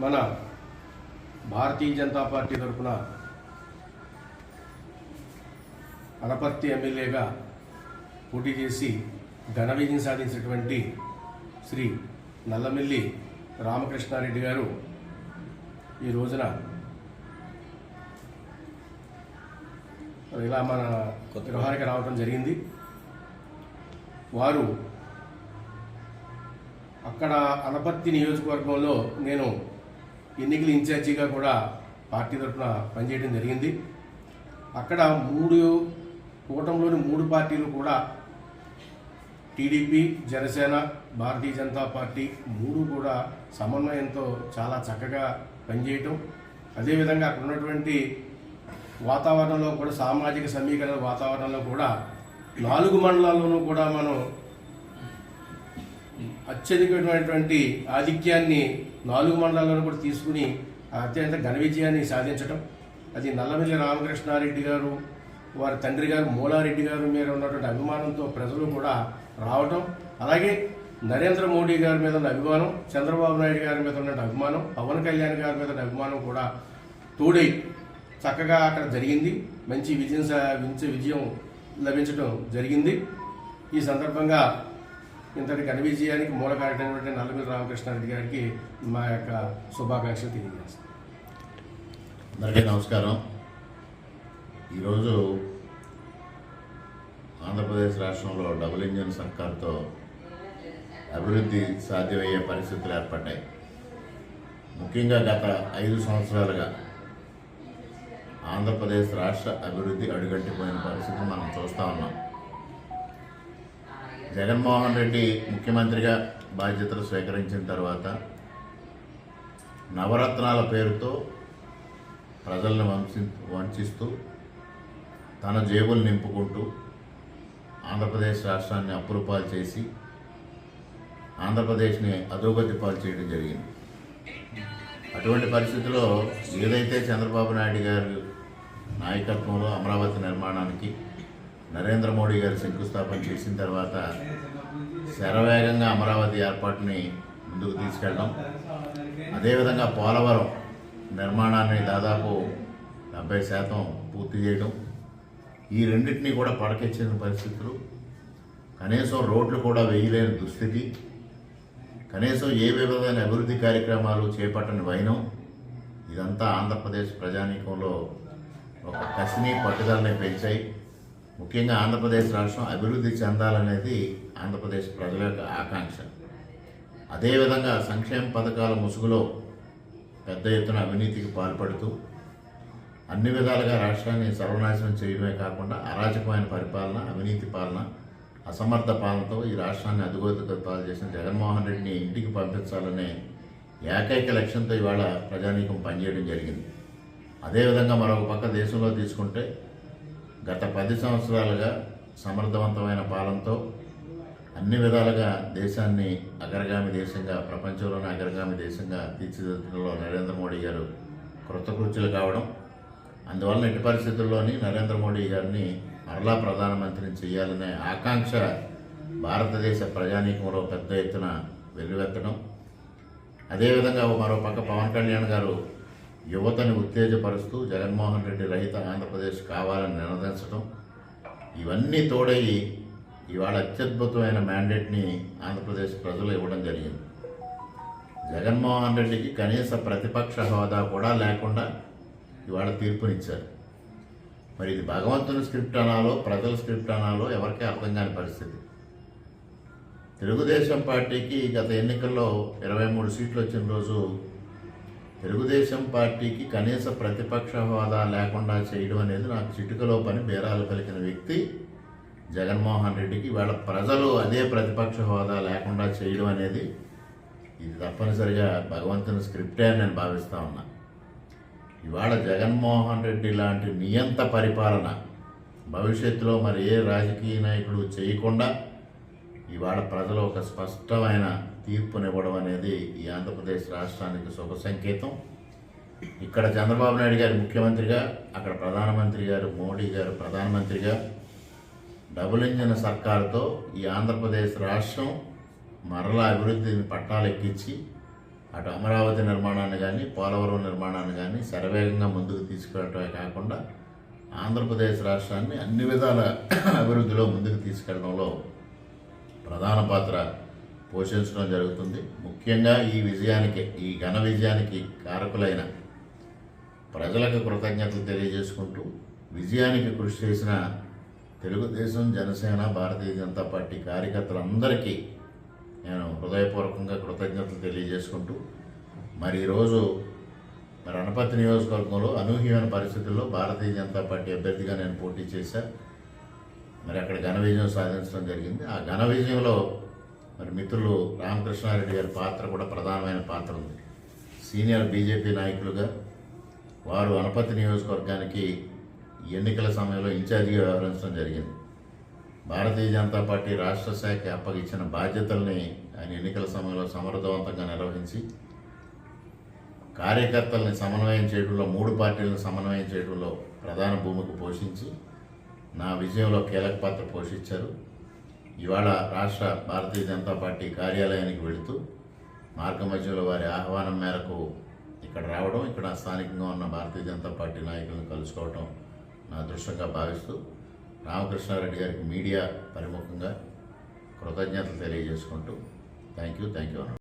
మన భారతీయ జనతా పార్టీ తరఫున అనపర్తి ఎమ్మెల్యేగా పోటీ చేసి ఘన విజయం సాధించినటువంటి శ్రీ నల్లమిల్లి రామకృష్ణారెడ్డి గారు ఈ రోజున ఇలా మన గృహానికి రావడం జరిగింది. వారు అక్కడ అనపర్తి నియోజకవర్గంలో నేను ఎన్నికల ఇన్ఛార్జిగా కూడా పార్టీ తరఫున పనిచేయడం జరిగింది. అక్కడ మూడు కూటంలోని మూడు పార్టీలు కూడా టీడీపీ జనసేన భారతీయ జనతా పార్టీ మూడు కూడా సమన్వయంతో చాలా చక్కగా పనిచేయటం. అదేవిధంగా అక్కడ ఉన్నటువంటి వాతావరణంలో కూడా సామాజిక సమీకరణ వాతావరణంలో కూడా నాలుగు మండలాల్లోనూ కూడా మనం అత్యధికమైనటువంటి ఆధిక్యాన్ని నాలుగు మండలాలను కూడా తీసుకుని అత్యంత ఘన విజయాన్ని సాధించటం. అది నల్లమిల్లి రామకృష్ణారెడ్డి గారు వారి తండ్రి గారు మూలారెడ్డి గారు మీద ఉన్నటువంటి అభిమానంతో ప్రజలు కూడా రావటం. అలాగే నరేంద్ర మోడీ గారి మీద ఉన్న అభిమానం చంద్రబాబు నాయుడు గారి మీద ఉన్న అభిమానం పవన్ కళ్యాణ్ గారి మీద ఉన్న అభిమానం కూడా తోడై చక్కగా అక్కడ జరిగింది. మంచి విజయం సా- మంచి విజయం లభించడం జరిగింది. ఈ సందర్భంగా ఇంతటి ఘన విజయానికి మూల కారణమైనటువంటి నల్లమిల్లి రామకృష్ణారెడ్డి గారికి మా యొక్క శుభాకాంక్షలు తెలియజేస్తాను అందరికీ నమస్కారం. ఈరోజు ఆంధ్రప్రదేశ్ రాష్ట్రంలో డబుల్ ఇంజిన్ సర్కార్తో అభివృద్ధి సాధ్యమయ్యే పరిస్థితులు ఏర్పడ్డాయి. ముఖ్యంగా గత ఐదు సంవత్సరాలుగా ఆంధ్రప్రదేశ్ రాష్ట్ర అభివృద్ధి అడుగట్టిపోయిన పరిస్థితి మనం చూస్తూ ఉన్నాం. జగన్మోహన్ రెడ్డి ముఖ్యమంత్రిగా బాధ్యతలు స్వీకరించిన తర్వాత నవరత్నాల పేరుతో ప్రజలను వంశి వంచిస్తూ తన జేబులు నింపుకుంటూ ఆంధ్రప్రదేశ్ రాష్ట్రాన్ని అప్పులపాలు చేసి ఆంధ్రప్రదేశ్ని అధోగతి పాలు చేయడం జరిగింది. అటువంటి పరిస్థితిలో ఏదైతే చంద్రబాబు నాయుడు గారు నాయకత్వంలో అమరావతి నిర్మాణానికి నరేంద్ర మోడీ గారు శంకుస్థాపన చేసిన తర్వాత శరవేగంగా అమరావతి ఏర్పాటుని ముందుకు తీసుకెళ్ళడం. అదేవిధంగా పోలవరం నిర్మాణాన్ని దాదాపు డెబ్బై శాతం పూర్తి చేయడం. ఈ రెండింటినీ కూడా పడకెచ్చిన పరిస్థితులు. కనీసం రోడ్లు కూడా వేయలేని దుస్థితి. కనీసం ఏ విధమైన అభివృద్ధి కార్యక్రమాలు చేపట్టని వైనం. ఇదంతా ఆంధ్రప్రదేశ్ ప్రజానీకంలో ఒక కసిని పట్టుదలని పెంచాయి. ముఖ్యంగా ఆంధ్రప్రదేశ్ రాష్ట్రం అభివృద్ధి చెందాలనేది ఆంధ్రప్రదేశ్ ప్రజల యొక్క ఆకాంక్ష. అదేవిధంగా సంక్షేమ పథకాల ముసుగులో పెద్ద ఎత్తున అవినీతికి పాల్పడుతూ అన్ని విధాలుగా రాష్ట్రాన్ని సర్వనాశనం చేయడమే కాకుండా అరాచకమైన పరిపాలన అవినీతి పాలన అసమర్థ పాలనతో ఈ రాష్ట్రాన్ని అదుగోతుకు పాలు చేసిన జగన్మోహన్ రెడ్డిని ఇంటికి పంపించాలనే ఏకైక లక్ష్యంతో ఇవాళ ప్రజానీకం పనిచేయడం జరిగింది. అదేవిధంగా మరొక పక్క దేశంలో తీసుకుంటే గత పది సంవత్సరాలుగా సమర్థవంతమైన పాలనతో అన్ని విధాలుగా దేశాన్ని అగ్రగామి దేశంగా ప్రపంచంలోనే అగ్రగామి దేశంగా తీర్చిదిద్దడంలో నరేంద్ర మోడీ గారు కృతకృత్యులు కావడం అందువలన ఎట్టి పరిస్థితుల్లోని నరేంద్ర మోడీ గారిని మరలా ప్రధానమంత్రిని చేయాలనే ఆకాంక్ష భారతదేశ ప్రజానీకంలో పెద్ద ఎత్తున వెల్లువెత్తడం. అదేవిధంగా మరో పక్క పవన్ కళ్యాణ్ గారు యువతని ఉత్తేజపరుస్తూ జగన్మోహన్ రెడ్డి రహిత ఆంధ్రప్రదేశ్ కావాలని నినదించడం ఇవన్నీ తోడయి ఇవాళ అత్యద్భుతమైన మ్యాండేట్ని ఆంధ్రప్రదేశ్ ప్రజలు ఇవ్వడం జరిగింది. జగన్మోహన్ రెడ్డికి కనీస ప్రతిపక్ష హోదా కూడా లేకుండా ఇవాళ తీర్పునిచ్చారు. మరి ఇది భగవంతుని స్క్రిప్ట్ అనాలో ప్రజల స్క్రిప్ట్ అనాలో ఎవరికీ అర్థం కాని పరిస్థితి. తెలుగుదేశం పార్టీకి గత ఎన్నికల్లో ఇరవై మూడు సీట్లు వచ్చిన రోజు తెలుగుదేశం పార్టీకి కనీస ప్రతిపక్ష హోదా లేకుండా చేయడం అనేది నాకు చిటికలో పని బేరాలు పలికిన వ్యక్తి జగన్మోహన్ రెడ్డికి. వాళ్ళ ప్రజలు అదే ప్రతిపక్ష హోదా లేకుండా చేయడం అనేది ఇది తప్పనిసరిగా భగవంతుని స్క్రిప్టే అని నేను భావిస్తూ ఉన్నా. ఇవాళ జగన్మోహన్ రెడ్డి లాంటి నియంత పరిపాలన భవిష్యత్తులో మరి ఏ రాజకీయ నాయకుడు చేయకుండా ఇవాళ ప్రజలు ఒక స్పష్టమైన తీర్పునివ్వడం అనేది ఈ ఆంధ్రప్రదేశ్ రాష్ట్రానికి శుభ సంకేతం. ఇక్కడ చంద్రబాబు నాయుడు గారు ముఖ్యమంత్రిగా అక్కడ ప్రధానమంత్రి గారు మోడీ గారు ప్రధానమంత్రిగా డబుల్ ఇంజిన్ సర్కారుతో ఈ ఆంధ్రప్రదేశ్ రాష్ట్రం మరలా అభివృద్ధిని పట్టాలెక్కించి అటు అమరావతి నిర్మాణాన్ని కానీ పోలవరం నిర్మాణాన్ని కానీ శరవేగంగా ముందుకు తీసుకెళ్ళటమే కాకుండా ఆంధ్రప్రదేశ్ రాష్ట్రాన్ని అన్ని విధాల అభివృద్ధిలో ముందుకు తీసుకెళ్ళడంలో ప్రధాన పాత్ర పోషించడం జరుగుతుంది. ముఖ్యంగా ఈ విజయానికి ఈ ఘన విజయానికి కారకులైన ప్రజలకు కృతజ్ఞతలు తెలియజేసుకుంటూ విజయానికి కృషి చేసిన తెలుగుదేశం జనసేన భారతీయ జనతా పార్టీ కార్యకర్తలందరికీ నేను హృదయపూర్వకంగా కృతజ్ఞతలు తెలియజేసుకుంటూ మరి ఈరోజు మరి నియోజకవర్గంలో అనూహ్యమైన పరిస్థితుల్లో భారతీయ జనతా పార్టీ అభ్యర్థిగా నేను పోటీ చేశాను మరి అక్కడ ఘన విజయం సాధించడం జరిగింది. ఆ ఘన విజయంలో మరి మిత్రులు రామకృష్ణారెడ్డి గారి పాత్ర కూడా ప్రధానమైన పాత్ర ఉంది. సీనియర్ బీజేపీ నాయకులుగా వారు అనపతి నియోజకవర్గానికి ఎన్నికల సమయంలో ఇన్ఛార్జిగా వ్యవహరించడం జరిగింది. భారతీయ జనతా పార్టీ రాష్ట్ర శాఖ అప్పగించిన బాధ్యతల్ని ఆయన ఎన్నికల సమయంలో సమర్థవంతంగా నిర్వహించి కార్యకర్తల్ని సమన్వయం చేయడంలో మూడు పార్టీలను సమన్వయం చేయడంలో ప్రధాన భూమిక పోషించి నా విజయంలో కీలక పాత్ర పోషించారు. ఇవాళ రాష్ట్ర భారతీయ జనతా పార్టీ కార్యాలయానికి వెళుతూ మార్గమధ్యంలో వారి ఆహ్వానం మేరకు ఇక్కడ రావడం ఇక్కడ స్థానికంగా ఉన్న భారతీయ జనతా పార్టీ నాయకులను కలుసుకోవడం నా అదృష్టంగా భావిస్తూ రామకృష్ణారెడ్డి గారికి మీడియా పరిముఖంగా కృతజ్ఞతలు తెలియజేసుకుంటూ థ్యాంక్ యూ థ్యాంక్ యూ